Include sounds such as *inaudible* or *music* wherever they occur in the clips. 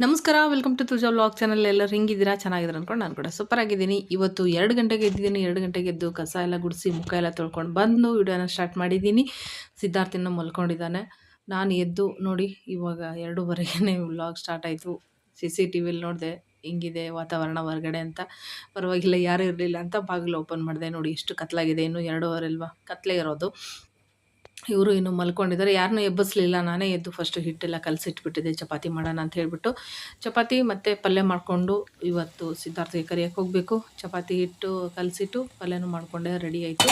ನಮಸ್ಕಾರ welcome to ತುಜಾ vlog channel ಎಲ್ಲರೂ ಹಿಂಗಿದ್ದೀರಾ? ಚೆನ್ನಾಗಿದ್ದೀರಾ ಅನ್ಕೊಂಡು ನಾನು ಕೂಡ ಸೂಪರ್ ಆಗಿದ್ದೀನಿ. ಇವತ್ತು ಎರಡು ಗಂಟೆಗೆ ಎದ್ದಿದ್ದೀನಿ. ಎರಡು ಗಂಟೆಗೆ ಎದ್ದು ಕಸ ಎಲ್ಲ ಗುಡಿಸಿ, ಮುಖ ಎಲ್ಲ ತೊಳ್ಕೊಂಡು ಬಂದು ವಿಡಿಯೋನ ಸ್ಟಾರ್ಟ್ ಮಾಡಿದ್ದೀನಿ. ಸಿದ್ಧಾರ್ಥಿನ ಮಲ್ಕೊಂಡಿದ್ದಾನೆ. ನಾನು ಎದ್ದು ನೋಡಿ, ಇವಾಗ ಎರಡೂವರೆಗೇ ಬ್ಲಾಗ್ ಸ್ಟಾರ್ಟ್ ಆಯಿತು. ಸಿ ಸಿ ಟಿ ವಿಲಿ ನೋಡಿದೆ, ಹಿಂಗಿದೆ ವಾತಾವರಣ ಹೊರಗಡೆ ಅಂತ. ಪರವಾಗಿಲ್ಲ, ಯಾರೂ ಇರಲಿಲ್ಲ ಅಂತ ಬಾಗಿಲು ಓಪನ್ ಮಾಡಿದೆ ನೋಡಿ, ಎಷ್ಟು ಕತ್ಲಾಗಿದೆ, ಇನ್ನೂ ಎರಡೂವರೆ ಅಲ್ವಾ? ಕತ್ಲೇ ಇರೋದು. ಇವರು ಇನ್ನು ಮಲ್ಕೊಂಡಿದ್ದಾರೆ. ಯಾರನ್ನೂ ಎಬ್ಬಿಸ್ಲಿಲ್ಲ. ನಾನೇ ಎದ್ದು ಫಸ್ಟ್ ಹಿಟ್ಟೆಲ್ಲ ಕಲಸಿಟ್ಬಿಟ್ಟಿದ್ದೆ. ಚಪಾತಿ ಮಾಡೋಣ ಅಂತ ಹೇಳ್ಬಿಟ್ಟು ಚಪಾತಿ ಮತ್ತು ಪಲ್ಯ ಮಾಡಿಕೊಂಡು ಇವತ್ತು ಸಿದ್ಧಾರ್ಥಿಗೆ ಕರಿಯಕ್ಕೆ ಹೋಗಬೇಕು. ಚಪಾತಿ ಹಿಟ್ಟು ಕಲಸಿಟ್ಟು ಪಲ್ಯನೂ ಮಾಡಿಕೊಂಡೆ ರೆಡಿ ಆಯಿತು.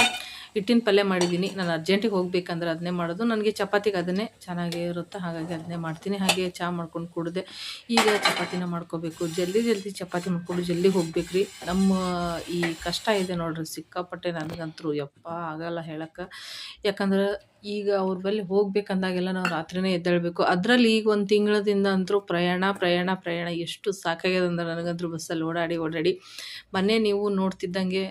ಹಿಟ್ಟಿನ ಪಲ್ಯ ಮಾಡಿದ್ದೀನಿ. ನಾನು ಅರ್ಜೆಂಟಿಗೆ ಹೋಗ್ಬೇಕಂದ್ರೆ ಅದನ್ನೇ ಮಾಡೋದು. ನನಗೆ ಚಪಾತಿಗೆ ಅದನ್ನೇ ಚೆನ್ನಾಗೇ ಇರುತ್ತೆ. ಹಾಗಾಗಿ ಅದನ್ನೇ ಮಾಡ್ತೀನಿ. ಹಾಗೆ ಚಹಾ ಮಾಡ್ಕೊಂಡು ಕುಡಿದೆ. ಈಗ ಚಪಾತಿನ ಮಾಡ್ಕೋಬೇಕು. ಜಲ್ದಿ ಜಲ್ದಿ ಚಪಾತಿ ಮಾಡ್ಕೊಂಡು ಜಲ್ದಿ ಹೋಗ್ಬೇಕು ರೀ ನಮ್ಮ ಈ ಕಷ್ಟ ಇದೆ ನೋಡ್ರಿ. ಸಿಕ್ಕಾಪಟ್ಟೆ ನನಗಂತರೂ ಯಪ್ಪ ಆಗಲ್ಲ ಹೇಳಕ್ಕೆ. ಯಾಕಂದ್ರೆ ಈಗ ಅವ್ರ ಬಳಿ ಹೋಗ್ಬೇಕಂದಾಗೆಲ್ಲ ನಾವು ರಾತ್ರಿನೇ ಎದ್ದೇಳಬೇಕು. ಅದರಲ್ಲಿ ಈಗ ಒಂದು ತಿಂಗಳದಿಂದ ಅಂತೂ ಪ್ರಯಾಣ ಪ್ರಯಾಣ ಪ್ರಯಾಣ ಎಷ್ಟು ಸಾಕಾಗ್ಯದ ಅಂದ್ರೆ ನನಗಂತೂ ಬಸ್ಸಲ್ಲಿ ಓಡಾಡಿ ಓಡಾಡಿ. ಮೊನ್ನೆ ನೀವು ನೋಡ್ತಿದ್ದಂಗೆ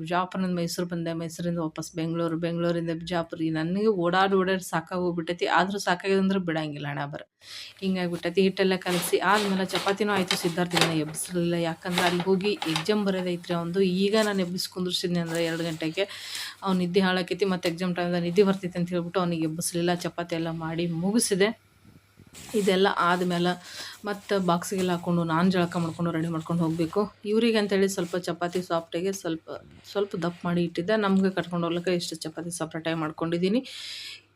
ಬಿಜಾಪುರದಿಂದ ಮೈಸೂರು ಬಂದೆ. ಮೈಸೂರಿಂದ ವಾಪಸ್ ಬೆಂಗಳೂರು, ಬೆಂಗಳೂರಿಂದ ಬಿಜಾಪುರ. ನನಗೆ ಓಡಾಡಿ ಓಡಾಡಿ ಸಾಕಾಗೋಗ್ಬಿಟ್ಟೈತಿ. ಆದರೂ ಸಾಕಾಗ್ಯದ ಅಂದ್ರೆ ಬಿಡಂಗಿಲ್ಲ, ಹಣ ಬರ. ಹಿಂಗಾಗ್ಬಿಟ್ಟೈತಿ. ಹಿಟ್ಟೆಲ್ಲ ಕಲಸಿ ಆದಮೇಲೆ ಚಪಾತಿನೂ ಆಯಿತು ಸಿದ್ಧಾರ್ಥಿನ ಎಬ್ಬಿಸಲಿಲ್ಲ. ಯಾಕಂದ್ರೆ ಅಲ್ಲಿ ಹೋಗಿ ಎಕ್ಸಾಮ್ ಬರೋದೈತ್ರಿ ಒಂದು ಈಗ ನಾನು ಎಬ್ಬಿಸಿ ಕುಂದ್ರಿಸಿದ್ನಿ ಅಂದ್ರೆ ಎರಡು ಗಂಟೆಗೆ. ಅವ್ನು ನಿದ್ದೆ ಹಾಳಾಕೈತಿ ಮತ್ತು ಎಕ್ಸಾಮ್ ಟೈಮ್ದಾಗ ನಿದ್ದೆ ಬರ್ತೈತಿ ಅಂತ ಹೇಳ್ಬಿಟ್ಟು ಅವನಿಗೆ ಎಬ್ಬಿಸ್ಲಿಲ್ಲ ಚಪಾತಿ ಎಲ್ಲ ಮಾಡಿ ಮುಗಿಸಿದೆ. ಇದೆಲ್ಲ ಆದಮೇಲೆ ಮತ್ತು ಬಾಕ್ಸಿಗೆಲ್ಲ ಹಾಕ್ಕೊಂಡು ನಾನು ಜಳಕ ಮಾಡ್ಕೊಂಡು ರೆಡಿ ಮಾಡ್ಕೊಂಡು ಹೋಗಬೇಕು. ಇವ್ರಿಗೆ ಅಂತೇಳಿ ಸ್ವಲ್ಪ ಚಪಾತಿ ಸಾಫ್ಟಿಗೆ ಸ್ವಲ್ಪ ಸ್ವಲ್ಪ ದಪ್ಪ ಮಾಡಿ ಇಟ್ಟಿದ್ದೆ. ನಮಗೆ ಕಟ್ಕೊಂಡು ಹೋಗ್ಲಿಕ್ಕೆ ಇಷ್ಟು ಚಪಾತಿ ಸಪ್ರೇಟಾಗಿ ಮಾಡ್ಕೊಂಡಿದ್ದೀನಿ.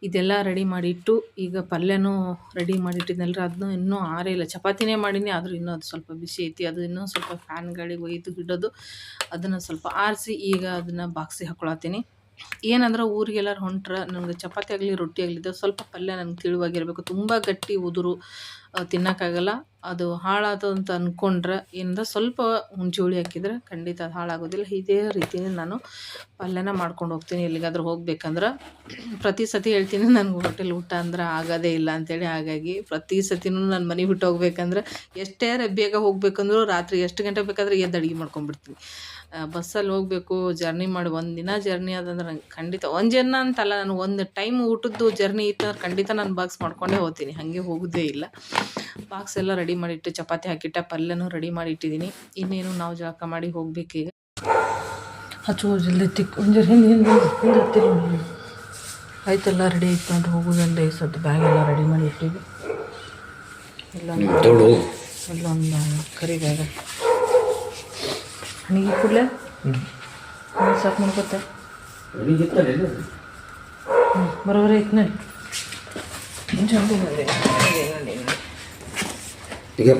ಇದೆಲ್ಲ ರೆಡಿ ಮಾಡಿಟ್ಟು ಈಗ ಪಲ್ಯನೂ ರೆಡಿ ಮಾಡಿಟ್ಟಿದ್ನಲ್ರಿ. ಅದನ್ನು ಇನ್ನೂ ಆರೇ ಇಲ್ಲ. ಚಪಾತಿನೇ ಮಾಡೀನಿ, ಆದರೂ ಇನ್ನೂ ಅದು ಸ್ವಲ್ಪ ಬಿಸಿ ಐತಿ. ಅದು ಇನ್ನೂ ಸ್ವಲ್ಪ ಫ್ಯಾನ್ ಗಾಳಿಗೆ ಒಯ್ದು ಬಿಡೋದು ಅದನ್ನು ಸ್ವಲ್ಪ ಆರಿಸಿ ಈಗ ಅದನ್ನು ಬಾಕ್ಸಿಗೆ ಹಾಕ್ಕೊಳತ್ತೀನಿ ಏನಂದ್ರೆ ಊರಿಗೆಲ್ಲರೂ ಹೊಂಟ್ರೆ ನನಗೆ ಚಪಾತಿ ಆಗಲಿ, ರೊಟ್ಟಿ ಆಗಲಿ ಸ್ವಲ್ಪ ಪಲ್ಯ ನನಗೆ ತಿಳುವಾಗಿರಬೇಕು. ತುಂಬ ಗಟ್ಟಿ, ಉದುರು ತಿನ್ನೋಕ್ಕಾಗಲ್ಲ. ಅದು ಹಾಳಾದ ಅಂತ ಅಂದ್ಕೊಂಡ್ರೆ ಏನಂದ್ರೆ ಸ್ವಲ್ಪ ಹುಳಿ ಹಾಕಿದ್ರೆ ಖಂಡಿತ ಅದು ಹಾಳಾಗೋದಿಲ್ಲ. ಇದೇ ರೀತಿಯೇ ನಾನು ಪಲ್ಯನ ಮಾಡ್ಕೊಂಡು ಹೋಗ್ತೀನಿ. ಎಲ್ಲಿಗಾದ್ರೂ ಹೋಗ್ಬೇಕಂದ್ರೆ ಪ್ರತಿ ಸತಿ ಹೇಳ್ತೀನಿ, ನನಗೆ ಹೋಟೆಲ್ ಊಟ ಅಂದ್ರೆ ಆಗೋದೇ ಇಲ್ಲ ಅಂತೇಳಿ. ಹಾಗಾಗಿ ಪ್ರತಿ ಸತಿನೂ ನಾನು ಮನೆ ಬಿಟ್ಟು ಹೋಗ್ಬೇಕಂದ್ರೆ ಎಷ್ಟೇ ಬೇಗ ಹೋಗ್ಬೇಕಂದ್ರೂ ರಾತ್ರಿ ಎಷ್ಟು ಗಂಟೆ ಬೇಕಾದ್ರೆ ಎದ್ದು ಅಡುಗೆ ಮಾಡ್ಕೊಂಡ್ಬಿಡ್ತೀನಿ. ಬಸ್ಸಲ್ಲಿ ಹೋಗಬೇಕು, ಜರ್ನಿ ಮಾಡಿ ಒಂದು ದಿನ ಜರ್ನಿ ಆದಂದ್ರೆ ನಂಗೆ ಖಂಡಿತ ಒಂದು ಜನ ಅಂತಲ್ಲ, ನಾನು ಒಂದು ಟೈಮ್ ಊಟದ್ದು ಜರ್ನಿ ಇತ್ತು ಖಂಡಿತ ನಾನು ಬಾಕ್ಸ್ ಮಾಡ್ಕೊಂಡೇ ಹೋಗ್ತೀನಿ. ಹಾಗೆ ಹೋಗೋದೇ ಇಲ್ಲ. ಬಾಕ್ಸ್ ಎಲ್ಲ ರೆಡಿ ಮಾಡಿಟ್ಟು ಚಪಾತಿ ಹಾಕಿಟ್ಟ ಪಲ್ಯನೂ ರೆಡಿ ಮಾಡಿ ಇಟ್ಟಿದ್ದೀನಿ ಇನ್ನೇನು ನಾವು ಜಳಕ ಮಾಡಿ ಹೋಗ್ಬೇಕೀಗ ಹಚ್ಚೋ ಜಲ್ದಿ ತಿಕ್ ಹಿಂದೆ ಹಿಂದೆ ಹಿಂದೆ ಆಯ್ತೆಲ್ಲ ರೆಡಿ ಆಯ್ತು ನೋಡ್ರಿ ಹೋಗೋದಂದೆ ಸದ್ದು ಬ್ಯಾಗ್ ಎಲ್ಲ ರೆಡಿ ಮಾಡಿ ಇಟ್ಟಿವಿ ಇಲ್ಲೊಂದು ಇಲ್ಲೊಂದು ಕರಿ ಬ್ಯಾಗ ಹಣಿಗೆ ಕೂಡಲೇ? ಸಾಕು ಮಾಡ್ಕೊತೆ ಬರೋಬರ ಐತೆ ನೋಡಿ. ಚಂದ ನೋಡಿ. ಈಗ.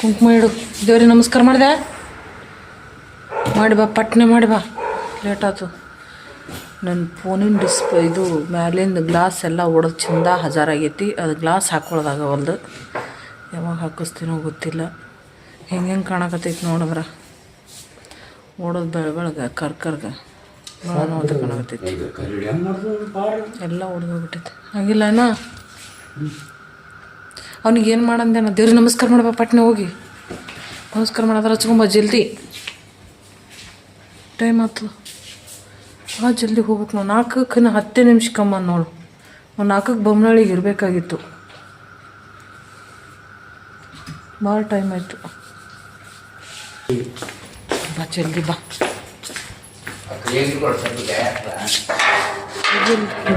ಕುಂಕುಮ ಇಡು. ದೇವ್ರಿ ನಮಸ್ಕಾರ ಮಾಡಿದೆ? ಮಾಡಿ ಬಾ ಪಟ್ನೆ ಮಾಡಿ ಬಾ. ಲೇಟ್ ಆಯ್ತು ನನ್ನ ಫೋನಿನ ಡಿಸ್ಪ್ಲೇ ಇದು ಮ್ಯಾಲಿಂದ ಗ್ಲಾಸ್ ಎಲ್ಲ ಒಡೆದು ಚಂದ ಹಜಾರಾಗೈತಿ. ಅದು ಗ್ಲಾಸ್ ಹಾಕ್ಕೊಳ್ದಾಗವಲ್ದು ಯಾವಾಗ ಹಾಕಿಸ್ತೀನೋ ಗೊತ್ತಿಲ್ಲ. ಹೆಂಗೆ ಹೆಂಗೆ ಕಾಣಕತ್ತೈತಿ ನೋಡಿದ್ರ ಓಡೋದು ಬೆಳ ಬೆಳಗ್ಗೆ ಕರ್ಕರ್ಗ ನೋಡ್ದೆ ಕಾಣಕತ್ತೈತಿ. ಎಲ್ಲ ಒಡೆದೋಗ್ಬಿಟ್ಟೈತಿ ಆಗಿಲ್ಲನಾ ಅವ್ನಿಗೆ ಏನು ಮಾಡಂದೆ ನಾ ದೇವ್ರಿಗೆ ನಮಸ್ಕಾರ ಮಾಡಪ್ಪ ಪಟ್ನೆ ಹೋಗಿ. ನಮಸ್ಕಾರ ಮಾಡೋದ್ರ ಹಚ್ಕೊಂಬ, ಜಲ್ದಿ. ಟೈಮ್ ಆಯ್ತು ಭಾಳ ಜಲ್ದಿ ಹೋಗ್ಬೇಕು ನಾವು ನಾಲ್ಕಕ್ಕೆ ನಾ ಹತ್ತೇ ನಿಮಿಷ ಕಮ್ಮ ನೋಡು. ನಾವು ನಾಲ್ಕಕ್ಕೆ ಬೊಮ್ಮನಹಳ್ಳಿಗೆ ಇರಬೇಕಾಗಿತ್ತು. ಭಾಳ ಟೈಮ್ ಆಯಿತು. ಬಾ, ಜಲ್ದಿ ಬಾ.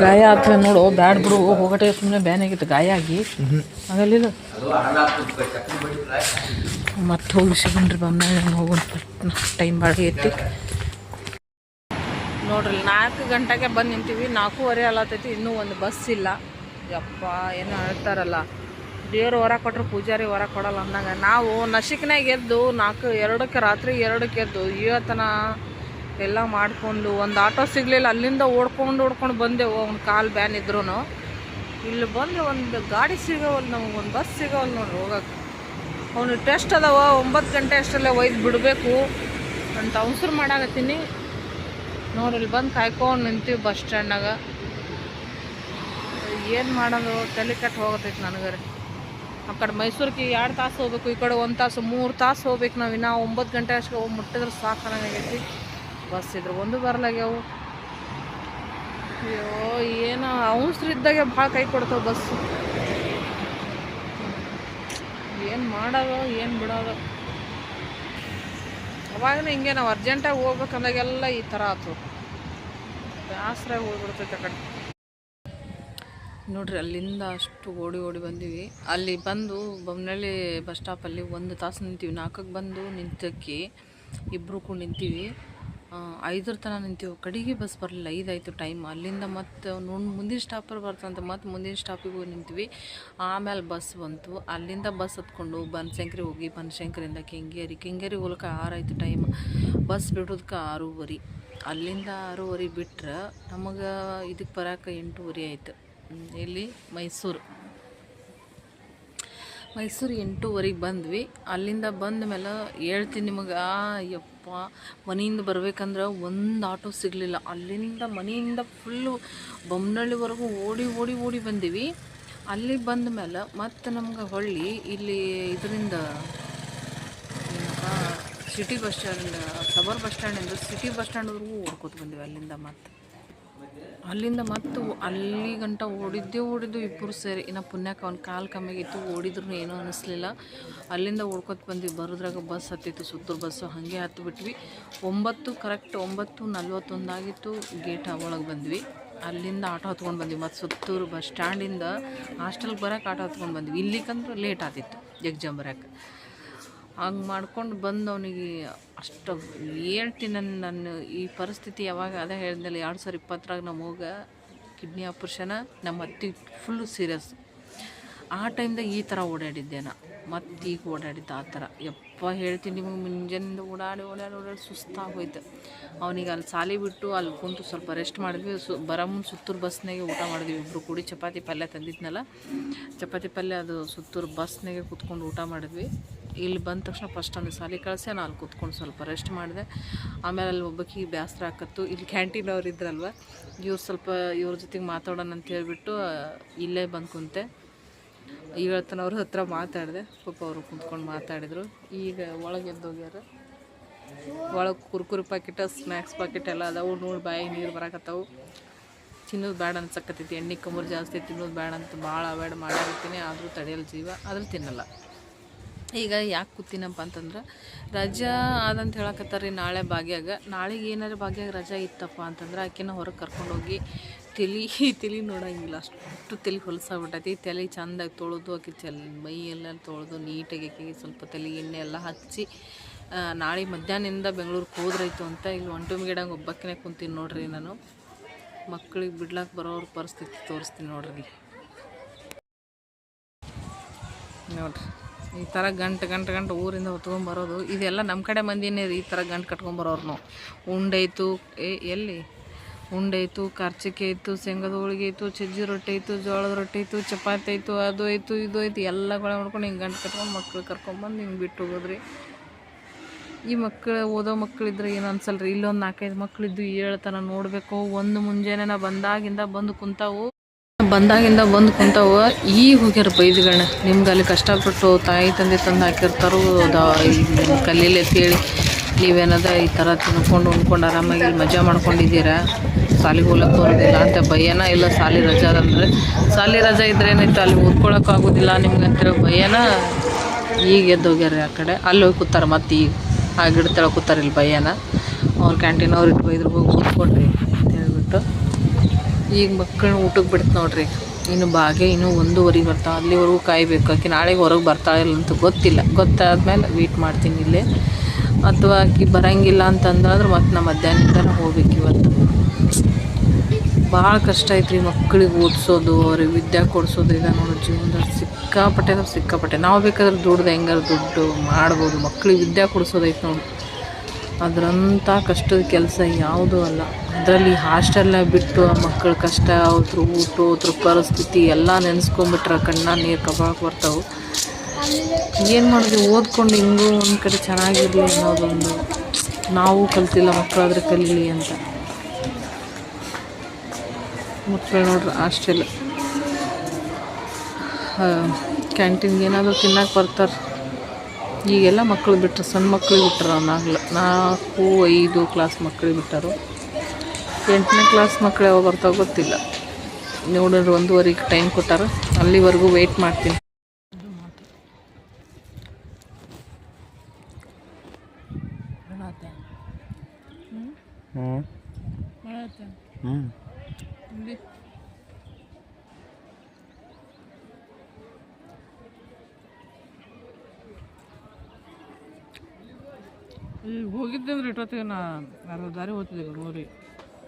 ಗಾಯ ಆಗ್ತದೆ ನೋಡು, ಬ್ಯಾಡ್ ಬಿಡು, ಹೋಗಟೆ ಸುಮ್ಮನೆ ಬ್ಯಾನ್ ಆಗಿತ್ತು, ಗಾಯ ಆಗಿ. ಆಗಲಿಲ್ಲ. ಮತ್ತೆ ಹೋಗಿ ಸಿಗಣ್ರಿ ನಾನು ಹೋಗೋಣ ಟೈಮ್ ಬಾಡಿಗೆ ಐತಿ. ನೋಡ್ರಿ, ನಾಲ್ಕು ಗಂಟೆಗೆ ಬಂದು ನಿಂತೀವಿ. ನಾಲ್ಕೂವರೆ ಅಲ್ಲತೈತಿ, ಇನ್ನೂ ಒಂದು ಬಸ್ ಇಲ್ಲ. ಯಪ್ಪ, ಏನು ಹೇಳ್ತಾರಲ್ಲ. ದೇವ್ರು ಹೊರ ಕೊಟ್ಟರು ಪೂಜಾರಿ ಹೊರ ಕೊಡಲ್ಲ ಅಂದಾಗ, ನಾವು ನಶಿಕ್ನಾಗ ಎದ್ದು ನಾಲ್ಕು, ಎರಡಕ್ಕೆ ರಾತ್ರಿ ಎರಡಕ್ಕೆ ಎದ್ದು ಇವತ್ತನ ಎಲ್ಲ ಮಾಡಿಕೊಂಡು ಒಂದು ಆಟೋ ಸಿಗಲಿಲ್ಲ, ಅಲ್ಲಿಂದ ಓಡ್ಕೊಂಡು ಓಡ್ಕೊಂಡು ಬಂದೆವು ಅವ್ನ ಕಾಲು ಬ್ಯಾನ್ ಇದ್ರೂ ಇಲ್ಲಿ ಬಂದು ಒಂದು ಗಾಡಿ ಸಿಗೋವಲ್ಲ ನಮಗೆ, ಒಂದು ಬಸ್ ಸಿಗೋವಲ್ಲ ನೋಡ್ರಿ ಹೋಗೋಕ್ಕೆ ಅವನು ಟೆಸ್ಟ್ ಅದಾವ, ಒಂಬತ್ತು ಗಂಟೆ ಅಷ್ಟರಲ್ಲೇ ಒಯ್ದು ಬಿಡಬೇಕು ಅಂತ ಅವಸರು ಮಾಡಾಕತ್ತೀನಿ. ನೋಡಿ, ಇಲ್ಲಿ ಬಂದು ಕಾಯ್ಕೊಂಡು ನಿಂತೀವಿ ಬಸ್ ಸ್ಟ್ಯಾಂಡಾಗ ಏನು ಮಾಡೋದು, ತಲೆ ಕಟ್ಟು ಹೋಗತೈತೆ ನನಗೆ ರೀ ಆ ಕಡೆ ಮೈಸೂರಿಗೆ ಎರಡು ತಾಸು ಹೋಗ್ಬೇಕು, ಈ ಕಡೆ ಒಂದು ತಾಸು, ಮೂರು ತಾಸು ಹೋಗ್ಬೇಕು ನಾವು. ಇನ್ನೂ ಒಂಬತ್ತು ಗಂಟೆ ಅಷ್ಟು ಹೋಗಿ ಮುಟ್ಟಿದ್ರೆ ಸಾಕಾಗೈತಿ ಬಸ್ ಇದ್ರೆ ಒಂದು ಬರ್ಲಾಗ್ಯಾವು ಅಯ್ಯೋ, ಏನೋ ಅವಸರಿದ್ದಾಗೆ ಭಾಳ ಕೈ ಕೊಡ್ತಾವ ಬಸ್. ಏನು ಮಾಡೋದು, ಏನು ಬಿಡೋದು. ಅವಾಗನೇ ಹಿಂಗೆ ನಾವು ಅರ್ಜೆಂಟಾಗಿ ಹೋಗ್ಬೇಕಂದಾಗೆಲ್ಲ ಈ ಥರ ಆಯ್ತು ಬೇಸರ ಹೋಗ್ಬಿಡ್ತೈತೆ ಕಡೆ. ನೋಡ್ರಿ, ಅಲ್ಲಿಂದ ಅಷ್ಟು ಓಡಿ ಓಡಿ ಬಂದೀವಿ. ಅಲ್ಲಿ ಬಂದು ಬೊಮ್ಮನಹಳ್ಳಿ ಬಸ್ ಸ್ಟಾಪಲ್ಲಿ ಒಂದು ತಾಸು ನಿಂತೀವಿ. ನಾಲ್ಕಕ್ಕೆ ಬಂದು ನಿಂತಕ್ಕಿ ಇಬ್ಬರು ಕೂಡ ನಿಂತೀವಿ. ಐದರ ತನಕ ನಿಂತೀವಿ? ಕಡೆಗೆ ಬಸ್ ಬರಲಿಲ್ಲ. ಐದಾಯ್ತು ಟೈಮ್ ಅಲ್ಲಿಂದ ಮತ್ತೆ ನೋಡಿ ಮುಂದಿನ ಸ್ಟಾಪರ್ ಬರ್ತಂತ ಮತ್ತೆ ಮುಂದಿನ ಸ್ಟಾಪಿಗೆ ಹೋಗಿ ನಿಂತೀವಿ. ಆಮೇಲೆ ಬಸ್ ಬಂತು. ಅಲ್ಲಿಂದ ಬಸ್ ಹತ್ಕೊಂಡು ಬನಶಂಕರಿ ಹೋಗಿ ಬನಶಂಕರಿಂದ ಕೆಂಗೇರಿ. ಕೆಂಗೇರಿ ಹೋಗ್ಲಿಕ್ಕೆ ಆರಾಯ್ತು ಟೈಮ್ ಬಸ್ ಬಿಡೋದಕ್ಕೆ ಆರೂವರೆ. ಅಲ್ಲಿಂದ ಆರೂವರೆ ಬಿಟ್ರೆ ನಮಗೆ ಇದಕ್ಕೆ ಬರೋಕೆ ಎಂಟೂವರೆ ಆಯ್ತು. ಇಲ್ಲಿ ಮೈಸೂರು. ಮೈಸೂರು ಎಂಟೂವರೆಗೆ ಬಂದ್ವಿ. ಅಲ್ಲಿಂದ ಬಂದ ಮೇಲೆ ಹೇಳ್ತೀನಿ ನಿಮಗೆ, ಆ ಯಪ್ಪ, ಮನೆಯಿಂದ ಬರ್ಬೇಕಂದ್ರೆ ಒಂದು ಆಟೋ ಸಿಗಲಿಲ್ಲ. ಅಲ್ಲಿಂದ ಮನೆಯಿಂದ ಫುಲ್ಲು ಬೊಮ್ಮನಹಳ್ಳಿವರೆಗೂ ಓಡಿ ಓಡಿ ಓಡಿ ಬಂದೀವಿ. ಅಲ್ಲಿ ಬಂದ ಮೇಲೆ ಮತ್ತೆ ನಮ್ಗೆ ಹೊಳ್ಳಿ, ಇಲ್ಲಿ ಇದರಿಂದ ಸಿಟಿ ಬಸ್ ಸ್ಟ್ಯಾಂಡ್ ಸಬರ್ ಬಸ್ ಸ್ಟ್ಯಾಂಡಿಂದ ಸಿಟಿ ಬಸ್ ಸ್ಟ್ಯಾಂಡ್ವರೆಗೂ ಓಡ್ಕೊತ ಬಂದ್ವಿ ಅಲ್ಲಿಂದ ಮತ್ತೆ. ಅಲ್ಲಿಂದ ಮತ್ತು ಅಲ್ಲಿ ಗಂಟ ಓಡಿದ್ದೆ ಓಡಿದ್ದು ಇಬ್ಬರು ಸೇರಿ. ಇನ್ನು ಪುಣ್ಯಕ್ಕೆ ಅವ್ನ ಕಾಲು ಕಮ್ಮಿಗಿತ್ತು ಓಡಿದ್ರು ಏನೂ ಅನ್ನಿಸ್ಲಿಲ್ಲ ಅಲ್ಲಿಂದ ಓಡ್ಕೊತ ಬಂದ್ವಿ. ಬರೋದ್ರಾಗ ಬಸ್ ಹತ್ತಿತ್ತು, ಸುತ್ತೂರು ಬಸ್ಸು ಹಾಗೆ ಹತ್ತು ಬಿಟ್ವಿ. ಒಂಬತ್ತು ಕರೆಕ್ಟ್ ಒಂಬತ್ತು ನಲ್ವತ್ತೊಂದಾಗಿತ್ತು ಗೇಟ್ ಒಳಗೆ ಬಂದ್ವಿ. ಅಲ್ಲಿಂದ ಆಟೋ ಹತ್ಕೊಂಡು ಬಂದ್ವಿ. ಮತ್ತು ಸುತ್ತೂರು ಬಸ್ ಸ್ಟ್ಯಾಂಡಿಂದ ಹಾಸ್ಟೆಲ್ಗೆ ಬರೋಕೆ ಆಟೋ ಹತ್ಕೊಂಡು ಬಂದ್ವಿ. ಇಲ್ಲಿಗಂದ್ರೆ ಲೇಟ್ ಆತಿತ್ತು ಎಕ್ಸಾಮ್ ಬರೋಕೆ. ಹಂಗೆ ಮಾಡ್ಕೊಂಡು ಬಂದು ಅವನಿಗೆ ಅಷ್ಟು ಹೇಳ್ತೀನಿ ನನ್ನ ನನ್ನ ಈ ಪರಿಸ್ಥಿತಿ ಯಾವಾಗ ಅದೇ ಹೇಳಿದ್ನಲ್ಲ, ಎರಡು ಸಾವಿರ ಇಪ್ಪತ್ತರಾಗ ನಮ್ಮ ಹೋಗ ಕಿಡ್ನಿ ಆಪ್ರೇಷನ ನಮ್ಮ ಅತ್ತಿ ಫುಲ್ಲು ಸೀರಿಯಸ್ ಆ ಟೈಮ್ದಾಗ ಈ ಥರ ಓಡಾಡಿದ್ದೆ ನಾ. ಮತ್ತು ಈಗ ಓಡಾಡಿದ್ದ ಆ ಥರ ಯಪ್ಪ ಹೇಳ್ತೀನಿ ನಿಮಗೆ, ಮುಂಜಾನಿಂದ ಓಡಾಡಿ ಓಡಾಡಿ ಓಡಾಡಿ ಸುಸ್ತಾಗೋಯ್ತು. ಅವನಿಗೆ ಅಲ್ಲಿ ಸಾಲಿ ಬಿಟ್ಟು ಅಲ್ಲಿ ಕುಂತು ಸ್ವಲ್ಪ ರೆಸ್ಟ್ ಮಾಡಿದ್ವಿ. ಸು, ಬರೋ ಮುಂದೆ ಸುತ್ತೂರು ಬಸ್ನಾಗೆ ಊಟ ಮಾಡಿದ್ವಿ. ಇಬ್ಬರು ಕೂಡಿ ಚಪಾತಿ ಪಲ್ಯ ತಂದಿದ್ನಲ್ಲ. ಚಪಾತಿ ಪಲ್ಯ ಅದು ಸುತ್ತೂರು ಬಸ್ನಾಗೆ ಕೂತ್ಕೊಂಡು ಊಟ ಮಾಡಿದ್ವಿ. ಇಲ್ಲಿ ಬಂದ ತಕ್ಷಣ ಫಸ್ಟ್ ಒಂದು ಸಾಲಿ ಕಳಿಸಿ, ನಾನು ಅಲ್ಲಿ ಕೂತ್ಕೊಂಡು ಸ್ವಲ್ಪ ರೆಸ್ಟ್ ಮಾಡಿದೆ. ಆಮೇಲೆ ಅಲ್ಲಿ ಒಬ್ಬಾಕಿ ಬೇಸರ ಹಾಕತ್ತು ಇಲ್ಲಿ ಕ್ಯಾಂಟೀನ್ ಅವ್ರು ಇದ್ರಲ್ವ, ಇವ್ರು ಸ್ವಲ್ಪ ಇವ್ರ ಜೊತೆಗೆ ಮಾತಾಡೋಣ ಅಂತ ಹೇಳ್ಬಿಟ್ಟು ಇಲ್ಲೇ ಬಂದು ಕುಂತೆ. ಅವ್ರ ಹತ್ರ ಮಾತಾಡಿದೆ. ಪಾಪ ಅವರು ಕುಂತ್ಕೊಂಡು ಮಾತಾಡಿದರು. ಈಗ ಒಳಗೆ ಎದ್ದೋಗ್ಯಾರ. ಒಳಗೆ ಕುರ್ಕುರಿ ಪಾಕಿಟ ಸ್ನ್ಯಾಕ್ಸ್ ಪ್ಯಾಕೆಟ್ ಎಲ್ಲ ಅದಾವು. ನೋಡಿ ಬಾಯಿ ನೀರು ಬರಕತ್ತಾವು. ತಿನ್ನೋದು ಬೇಡ ಅನ್ಸಕತ್ತೈತಿ. ಎಣ್ಣೆ ಕಮ್ಮರು ಜಾಸ್ತಿ ತಿನ್ನೋದು ಬೇಡ ಅಂತ ಭಾಳ ಅವಾಯ್ಡ್ ಮಾಡಿರ್ತೀನಿ. ಆದರೂ ತಡೆಯಲ್ಲ ಜೀವ. ಆದರೂ ತಿನ್ನಲ್ಲ. ಈಗ ಯಾಕೆ ಕೂತೀನಪ್ಪ ಅಂತಂದ್ರೆ, ರಜಾ ಆದಂತ ಹೇಳಕತ್ತಾರೆ ನಾಳೆ ಭಾಗ್ಯಾಗ ನಾಳೆಗೆ ಏನಾರು ಭಾಗ್ಯಾಗ ರಜಾ ಇತ್ತಪ್ಪ ಅಂತಂದ್ರೆ ಆಕಿನ ಹೊರಗೆ ಕರ್ಕೊಂಡೋಗಿ ತಲೆ ತಲೆ ನೋಡಂಗಿಲ್ಲ. ಅಷ್ಟು ತಲೆ ಹೊಲಸಾಗ್ಬಿಟ್ಟೈತಿ. ತಲೆ ಚೆಂದಾಗಿ ತೊಳೆದು ಆಕಿ ಚೆಲ್, ಮೈ ಎಲ್ಲ ತೊಳೆದು ನೀಟಾಗಿ ಆಕಿಗೆ ಸ್ವಲ್ಪ ತಲೆ ಎಣ್ಣೆ ಎಲ್ಲ ಹಚ್ಚಿ ನಾಳೆ ಮಧ್ಯಾಹ್ನದಿಂದ ಬೆಂಗಳೂರಿಗೆ ಹೋದ್ರಾಯ್ತು ಅಂತ ಇಲ್ಲಿ ಒಂಟು ಗಿಡಂಗೆ ಒಬ್ಬಕ್ಕಿನೇ ಕುಂತೀನಿ ನೋಡ್ರಿ ನಾನು. ಮಕ್ಕಳಿಗೆ ಬಿಡ್ಲಾಕ್ ಬರೋವ್ರ ಪರಿಸ್ಥಿತಿ ತೋರಿಸ್ತೀನಿ ನೋಡ್ರಿ. ನೋಡ್ರಿ. ಈ ಥರ ಗಂಟು ಗಂಟು ಗಂಟು ಊರಿಂದ ಹೊತ್ಕೊಂಬರೋದು ಇದೆಲ್ಲ ನಮ್ಮ ಕಡೆ ಮಂದಿನೇ ರೀ ಈ ಥರ ಗಂಟು ಕಟ್ಕೊಂಬರೋರು ನಾವು ಉಂಡೈತು ಏ, ಎಲ್ಲಿ? ಉಂಡೈತು ಖರ್ಚಿಕೆ ಇತ್ತು, ಶೇಂಗದ ಹೋಳಿಗೆ ಇತ್ತು ಚಜ್ಜಿ ರೊಟ್ಟಿ ಇತ್ತು, ಜೋಳದ ರೊಟ್ಟಿ ಇತ್ತು, ಚಪಾತಿ ಆಯಿತು ಅದು ಆಯಿತು ಇದು ಆಯಿತು ಎಲ್ಲ ಗೊಳೆ ಮಾಡ್ಕೊಂಡು ಹಿಂಗೆ ಗಂಟು ಕಟ್ಕೊಂಡು ಮಕ್ಳು ಕರ್ಕೊಂಬಂದು ಹಿಂಗೆ ಬಿಟ್ಟು ಹೋಗೋದ್ರಿ ಈ ಮಕ್ಕಳು ಓದೋ ಮಕ್ಕಳಿದ್ರೆ ಏನು ಅನ್ಸಲ್ರಿ? ಇಲ್ಲೊಂದು ನಾಲ್ಕೈದು ಮಕ್ಕಳಿದ್ದು ಹೇಳ್ತಾನೆ ನೋಡಬೇಕು. ಒಂದು ಮುಂಜಾನೆ ನಾ ಬಂದಾಗಿಂದ ಬಂದು ಕುಂತಾವು. ಬಂದಾಗಿಂದ ಬಂದು ಕುಂತಾವ, ಈ ಹೋಗ್ಯಾರ ಬೈದ್ಗಳನ್ನ ನಿಮ್ಗೆ ಅಲ್ಲಿ ಕಷ್ಟಪಟ್ಟು ತಾಯಿ ತಂದೆ ತಂದು ಹಾಕಿರ್ತಾರೋ ಕಲೀಲಿ ಅಂತೇಳಿ ನೀವೇನದ ಈ ಥರ ತಿನ್ಕೊಂಡು ಉಣ್ಕೊಂಡು ಆರಾಮಾಗಿ ಮಜಾ ಮಾಡ್ಕೊಂಡಿದ್ದೀರಾ? ಸಾಲಿಗೆ ಹೋಗ್ಲಕ್ಕೆ ಬರೋದಿಲ್ಲ ಅಂತ ಭಯನ ಇಲ್ಲ ಸಾಲಿ ರಜಾ ಅದಂದ್ರೆ ಸಾಲಿ ರಜಾ ಇದ್ರೆ ಏನಾಯ್ತು, ಅಲ್ಲಿ ಓದ್ಕೊಳಕ್ಕೆ ಆಗೋದಿಲ್ಲ ನಿಮ್ಗೆ ಅಂತೇಳಿ ಭಯನ? ಈಗ ಎದ್ದೋಗ್ಯಾರ ಆ ಕಡೆ. ಅಲ್ಲಿ ಹೋಗಿ ಕೂತಾರೆ ಮತ್ತೆ ಈಗ. ಆ ಗಿಡ ತಳ ಕೂತಾರೆ ಇಲ್ಲಿ ಭಯನ. ಅವ್ರ ಕ್ಯಾಂಟೀನ್ ಅವ್ರು ಇಟ್ಟು ಬೈದ್ರು ಹೋಗಿ ಓದ್ಕೊಡ್ರಿ ಅಂತ ಹೇಳ್ಬಿಟ್ಟು. ಈಗ ಮಕ್ಕಳನ್ನ ಊಟಕ್ಕೆ ಬಿಡ್ತು ನೋಡ್ರಿ. ಇನ್ನು ಬಾಗೆ ಇನ್ನು ಒಂದೂವರೆಗೆ ಬರ್ತಾವೆ ಅಲ್ಲಿವರೆಗೂ ಕಾಯಬೇಕು. ಆಕೆ ನಾಳೆಗೆ ಹೊರಗೆ ಬರ್ತಾಳಿಲ್ಲ ಅಂತ ಗೊತ್ತಿಲ್ಲ. ಗೊತ್ತಾದ್ಮೇಲೆ ವೆಯ್ಟ್ ಮಾಡ್ತೀನಿ ಇಲ್ಲೇ. ಅಥವಾ ಆಕೆ ಬರಂಗಿಲ್ಲ ಅಂತಂದ್ರೆ ಮತ್ತೆ ನಾ ಮಧ್ಯಾಹ್ನದ ಹೋಗ್ಬೇಕು ಇವತ್ತು. ಭಾಳ ಕಷ್ಟ ಐತ್ರಿ ಮಕ್ಕಳಿಗೆ ಓದಿಸೋದು, ಅವ್ರಿಗೆ ವಿದ್ಯೆ ಕೊಡಿಸೋದು ಇದೆ ನೋಡೋ ಜೀವನದಲ್ಲಿ. ಸಿಕ್ಕಾಪಟ್ಟೆ ಸಿಕ್ಕಾಪಟ್ಟೆ. ನಾವು ಬೇಕಾದ್ರೆ ದುಡ್ದು ಹೆಂಗಾರು ದುಡ್ಡು ಮಾಡ್ಬೋದು. ಮಕ್ಕಳಿಗೆ ವಿದ್ಯೆ ಕೊಡಿಸೋದೈತೆ ನೋಡಿ. ಅದರಂಥ ಕಷ್ಟದ ಕೆಲಸ ಯಾವುದೂ ಅಲ್ಲ. ಅದರಲ್ಲಿ ಹಾಸ್ಟೆಲ್ನ ಬಿಟ್ಟು ಆ ಮಕ್ಕಳ ಕಷ್ಟ, ಅವ್ರ ಊಟ, ಅವ್ರ ಪರಿಸ್ಥಿತಿ ಎಲ್ಲ ನೆನೆಸ್ಕೊಂಬಿಟ್ರೆ ಕಣ್ಣ ನೀರು ಕಬಾಳಕ್ಕೆ ಬರ್ತಾವೆ. ಏನು ಮಾಡಿದ್ವಿ ಓದ್ಕೊಂಡು ಹಿಂಗೂ ಒಂದು ಕಡೆ ಚೆನ್ನಾಗಿರಲಿ ಅನ್ನೋದೊಂದು ನಾವು ಕಲ್ತಿಲ್ಲ ಮಕ್ಕಳಾದ್ರೆ ಕಲೀಲಿ ಅಂತ. ಮಕ್ಕಳು ನೋಡ್ರಿ ಹಾಸ್ಟೆಲ್. ಕ್ಯಾಂಟೀನ್ಗೆ ಏನಾದರೂ ತಿನ್ನಕ್ಕೆ ಬರ್ತಾರೆ. ಈಗೆಲ್ಲ ಮಕ್ಕಳು ಬಿಟ್ಟರು ಸಣ್ಣ ಮಕ್ಕಳು ಬಿಟ್ಟರು ನಾಲ್ಕು ನಾಲ್ಕು ಐದು ಕ್ಲಾಸ್ ಮಕ್ಕಳು ಬಿಟ್ಟರು. ಎಂಟನೇ ಕ್ಲಾಸ್ ಮಕ್ಕಳು ಯಾವಾಗ ಬರ್ತೋ ಗೊತ್ತಿಲ್ಲ. ನೋಡಿದ್ರೆ ಒಂದೂವರೆಗೆ ಟೈಮ್ ಕೊಟ್ಟಾರ. ಅಲ್ಲಿವರೆಗೂ ವೆಯ್ಟ್ ಮಾಡ್ತೀನಿ. ಹ್ಞೂ ಈಗ ಹೋಗಿದ್ದೆ ಅಂದ್ರೆ ಇಟ್ಟೊತ್ತಿಗೆ ನಾ ಅರ್ಧ ದಾರಿ ಹೋಗ್ತಿದ್ದೆ ನೋಡಿ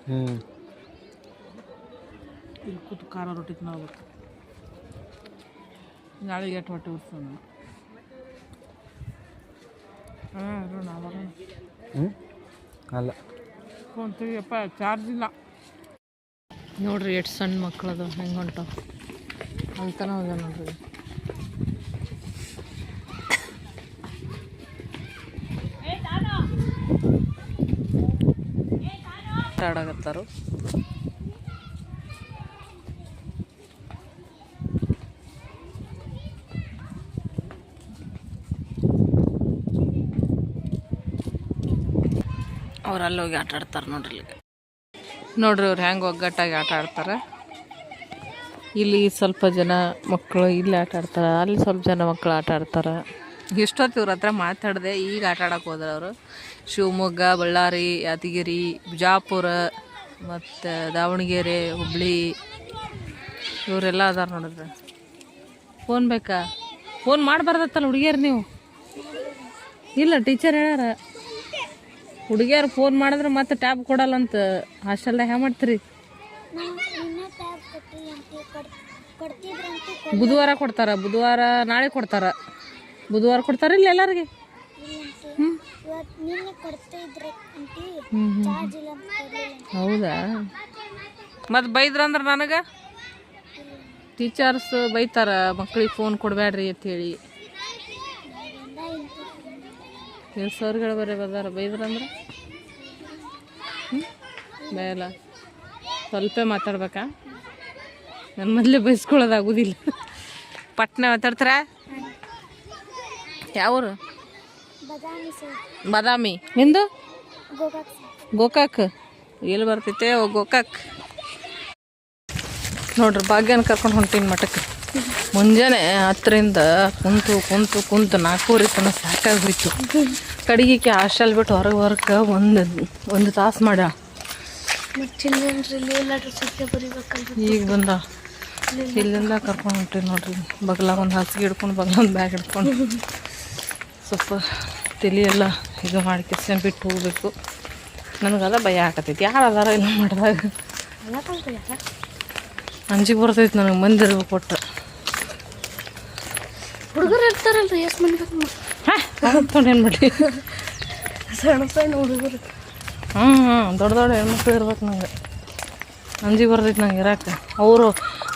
ಹ್ಞೂ ಇಲ್ಲಿ ಕೂತು ಖಾರ ರೊಟ್ಟಿ ತಿನ್ನೋಗ್ಬೇಕು ನಾಳೆಗೆ ಎಟ್ಟು ಹೊಟ್ಟೆ ಉರ್ಸೋಣ ಹಾಂ ಅವಾಗ ಹ್ಞೂ ಅಲ್ಲ. ಫೋನ್ ತೆಗಿಯಪ್ಪ ಚಾರ್ಜ್ ಇಲ್ಲ. ನೋಡ್ರಿ ಎಷ್ಟು ಸಣ್ಣ ಮಕ್ಕಳದು ಹೆಂಗೆ ಹೊಂಟವು ಅಂತ ನೋಡ್ರಿ. ಆಡಕತ್ತಾರು. ಅವ್ರು ಅಲ್ಲಿ ಹೋಗಿ ಆಟ ಆಡ್ತಾರೆ ನೋಡ್ರಿ ಇಲ್ಲಿ ನೋಡ್ರಿ ಅವ್ರು ಹೆಂಗೆ ಒಗ್ಗಟ್ಟಾಗಿ ಆಟ ಆಡ್ತಾರೆ. ಇಲ್ಲಿ ಸ್ವಲ್ಪ ಜನ ಮಕ್ಕಳು ಇಲ್ಲಿ ಆಟ ಆಡ್ತಾರೆ. ಅಲ್ಲಿ ಸ್ವಲ್ಪ ಜನ ಮಕ್ಕಳು ಆಟ ಆಡ್ತಾರೆ. ಎಷ್ಟೊತ್ತು ಇವ್ರ ಹತ್ರ ಮಾತಾಡಿದೆ ಈಗ ಆಟ ಆಡಕ್ಕೆ ಹೋದ್ರೆ ಅವರು. ಶಿವಮೊಗ್ಗ, ಬಳ್ಳಾರಿ, ಯಾದಗಿರಿ, ಬಿಜಾಪುರ, ಮತ್ತು ದಾವಣಗೆರೆ, ಹುಬ್ಳಿ, ಇವರೆಲ್ಲ ಅದಾರ ನೋಡಿದ್ರೆ. ಫೋನ್ ಬೇಕಾ? ಫೋನ್ ಮಾಡಬಾರ್ದತ್ತಲ್ಲ ಹುಡುಗಿಯರು ನೀವು? ಇಲ್ಲ, ಟೀಚರ್ ಹೇಳ್ಯಾರ. ಹುಡುಗಿಯರು ಫೋನ್ ಮಾಡಿದ್ರೆ ಮತ್ತೆ ಟ್ಯಾಬ್ ಕೊಡಲ್ಲ ಅಂತ ಹಾಸ್ಟೆಲ್ದಾಗ ಹ್ಯಾ ಮಾಡ್ತೀರಿ? ಬುಧವಾರ ಕೊಡ್ತಾರ, ಬುಧವಾರ ನಾಳೆ ಕೊಡ್ತಾರ. ಬುಧವಾರ ಕೊಡ್ತಾರ ಇಲ್ಲ ಎಲ್ಲರಿಗೆ? ಹೌದಾ? ಮತ್ತೆ ಬೈದ್ರಂದ್ರೆ ನನಗೆ? ಟೀಚರ್ಸ್ ಬೈತಾರ ಮಕ್ಳಿಗೆ ಫೋನ್ ಕೊಡಬೇಡ್ರಿ ಅಂತ ಹೇಳಿ ಸರ್ಗಳು ಬರೀ ಬದಾರ ಬೈದ್ರಂದ್ರೆ ಹ್ಞೂ ಬೇಲ ಸ್ವಲ್ಪ ಮಾತಾಡ್ಬೇಕಾ? ನನ್ನ ಮೊದಲೇ ಬೈಸ್ಕೊಳ್ಳೋದಾಗೋದಿಲ್ಲ ಪಟ್ನ ಮಾತಾಡ್ತಾರ? ಯಾವರು? ಬಾದಾಮಿ. ನಿಂದು? ಗೋಕಾಕ್ ಎಲ್ಲಿ ಬರ್ತೈತೆ ಓ ಗೋಕಾಕ್? ನೋಡ್ರಿ ಭಾಗ್ಯನ ಕರ್ಕೊಂಡು ಹೊಂಟೀನಿ ಮಠಕ್ಕೆ. ಮುಂಜಾನೆ ಹತ್ತರಿಂದ ಕುಂತು ಕುಂತು ಕುಂತು ನಾಲ್ಕೂವರೆ ತನಕ ಸಾಕಾಗಿ ಹೋಯ್ತು. ಕಡಿಗೆಕ್ಕೆ ಹಾಸ್ಟೆಲ್ ಬಿಟ್ಟು ಹೊರಗೆ ಹೊರಕ್ಕೆ ಒಂದು ಒಂದು ತಾಸು ಮಾಡ. ಈಗ ಬಂದ. ಇಲ್ಲಿಂದ ಕರ್ಕೊಂಡು ಹೊಂಟೀನಿ ನೋಡ್ರಿ. ಬಗ್ಲಾಗ ಒಂದು ಹಾಸಿಗೆ ಹಿಡ್ಕೊಂಡು ಬಗ್ಲ ಒಂದು ಬ್ಯಾಗ್ ಹಿಡ್ಕೊಂಡು. *laughs* ಸ್ವಲ್ಪ ತಲೆ ಎಲ್ಲ ಇದು ಮಾಡಿ ಕೆಸ್ಕೊಂಡು ಬಿಟ್ಟು ಹೋಗ್ಬೇಕು. ನನಗದ ಭಯ ಆಗತೈತಿ ಯಾರು ಅದಾರ ಇಲ್ಲ ಮಾಡಿದಾಗ. ಅಂಜಿಗೆ ಬರ್ತೈತಿ ನನಗೆ ಮಂದಿರ್ಬೇಕು ಕೊಟ್ಟು ಹುಡುಗರು ಇರ್ತಾರಲ್ಲ ಎಷ್ಟು ಮಂದಿ ಹಾಂ ಏನು ಮಾಡಿ ಸಣ್ಣ ಸಣ್ಣ ಹುಡುಗರು. ಹ್ಞೂ ಹ್ಞೂ ದೊಡ್ಡ ದೊಡ್ಡ ಹೆಣ್ಮಕ್ಳು ಇರ್ಬೇಕು ನಂಗೆ. ಅಂಜಿಗೆ ಬರ್ತೈತಿ ನಂಗೆ ಇರಕ್ಕೆ ಅವರು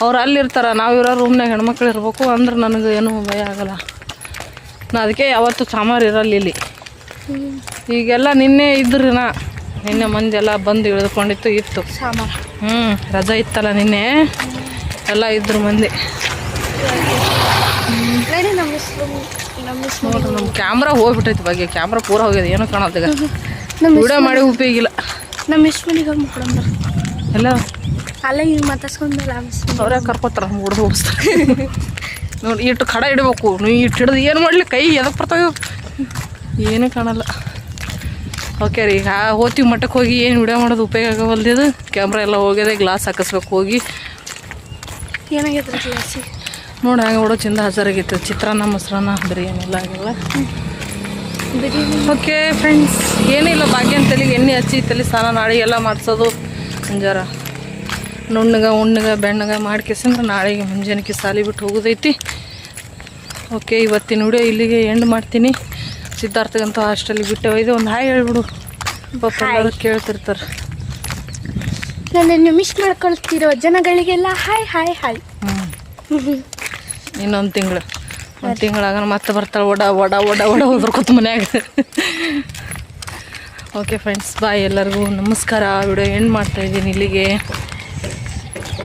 ಅವ್ರು ಅಲ್ಲಿರ್ತಾರ ನಾವು ಇರೋ ರೂಮ್ನಾಗ ಹೆಣ್ಮಕ್ಳು ಇರ್ಬೇಕು ಅಂದ್ರೆ ನನಗೆ ಏನೂ ಭಯ ಆಗಲ್ಲ. ನಾ ಅದಕ್ಕೆ ಯಾವತ್ತು ಸಾಮಾರು ಇರಲ್ಲ ಇಲ್ಲಿ. ಈಗೆಲ್ಲ ನಿನ್ನೆ ಇದ್ರಿ ನಾ ನಿನ್ನೆ ಮಂದಿ ಎಲ್ಲ ಬಂದು ಇಳಿದುಕೊಂಡಿತ್ತು ಇತ್ತು. ಹ್ಞೂ ರಜಾ ಇತ್ತಲ್ಲ ನಿನ್ನೆ. ಎಲ್ಲ ಇದ್ರು ಮಂದಿ. ನೋಡ್ರಿ ನಮ್ಮ ಕ್ಯಾಮ್ರಾ ಹೋಗ್ಬಿಟ್ಟೈತಿ ಬಗ್ಗೆ ಕ್ಯಾಮ್ರಾ ಪೂರ ಹೋಗ್ಯದ ಏನು ನಮ್ಮ ವಿಡಿಯೋ ಮಾಡಿ ಉಪಯೋಗಿಲ್ಲ. ನಮ್ಮ ಎಷ್ಟು ಮನೆಗೆ ಹೋಗಿ ಮುಕ್ಕೊಂಡ್ರ ಎಲ್ಲ ಅಲ್ಲೇ ಆ ಹೆಸ್ರು ಅವರೇ ಕರ್ಕೋತಾರ? ಹುಡ್ದು ಹೋಗಿಸ್ತಾರೆ. ನೋಡಿ ಇಟ್ಟು ಕಡ ಇಡಬೇಕು. ನೀವು ಇಟ್ಟು ಹಿಡಿದು ಏನು ಮಾಡಲಿ? ಕೈ ಎದಕ್ಕೆ ಬರ್ತಾವೆ ಏನೂ ಕಾಣಲ್ಲ. ಓಕೆ ರೀ ಆ ಹೋಗ್ತೀವಿ ಮಟ್ಟಕ್ಕೆ ಹೋಗಿ ಏನು ವಿಡಿಯೋ ಮಾಡೋದು ಉಪಯೋಗ ಆಗವಲ್ದಿದು ಕ್ಯಾಮ್ರಾ ಎಲ್ಲ ಹೋಗಿದೆ ಗ್ಲಾಸ್ ಹಾಕಿಸ್ಬೇಕು ಹೋಗಿ. ಏನಾಗೈತೆ ರೀ ಗ್ಲಾಸಿ ನೋಡಿ ಹಂಗೆ ಹೊಡೋ ಚಿಂದ ಹಜಾರಾಗಿತ್ತು ಚಿತ್ರಾನ್ನ ಮೊಸರನ್ನ ಬಿರಿಯಾನಿ ಎಲ್ಲ ಆಗಿಲ್ಲ. ಓಕೆ ಫ್ರೆಂಡ್ಸ್ ಏನಿಲ್ಲ ಭಾಗ್ಯನ ತಲೆಗೆ ಎಣ್ಣೆ ಹಚ್ಚಿ ತಲೆ ಸ್ನಾನ ನಾಳೆ ಎಲ್ಲ ಮಾಡಿಸೋದು. ಮುಂಜಾರ ನುಣ್ಣಗ ಉಣ್ಣಗ ಬೆಣ್ಣಗ ಮಾಡ್ಕೇಸಂದ್ರೆ ನಾಳೆಗೆ ಮುಂಜಾನೆಗೆ ಸಾಲಿ ಬಿಟ್ಟು ಹೋಗೋದೈತಿ. ಓಕೆ ಇವತ್ತಿನ ವಿಡಿಯೋ ಇಲ್ಲಿಗೆ ಎಂಡ್ ಮಾಡ್ತೀನಿ. ಸಿದ್ಧಾರ್ಥಗಂತ ಹಾಸ್ಟೆಲ್ಗೆ ಬಿಟ್ಟೆ ಒಯ್ದು ಒಂದು ಹಾಯ್ ಹೇಳ್ಬಿಡು. ಪಾಪ ಎಲ್ಲರೂ ಕೇಳ್ತಿರ್ತಾರೆ. ನನ್ನನ್ನು ಮಿಸ್ ಮಾಡ್ಕೊಳ್ತಿರೋ ಜನಗಳಿಗೆಲ್ಲ ಹಾಯ್ ಹಾಯ್ ಹಾಯ್. ಹ್ಞೂ ಇನ್ನೊಂದು ತಿಂಗಳು. ಒಂದು ತಿಂಗಳಾಗ ಮತ್ತೆ ಬರ್ತಾಳೆ. ಒಡ ಒಡ ಒಡ ಒಡ ಹೋದ್ರಕೊತ ಮನ್ಯಾಗ. ಓಕೆ ಫ್ರೆಂಡ್ಸ್ ಬಾಯ್ ಎಲ್ಲರಿಗೂ ನಮಸ್ಕಾರ. ವಿಡಿಯೋ ಎಂಡ್ ಮಾಡ್ತಾ ಇದ್ದೀನಿ ಇಲ್ಲಿಗೆ.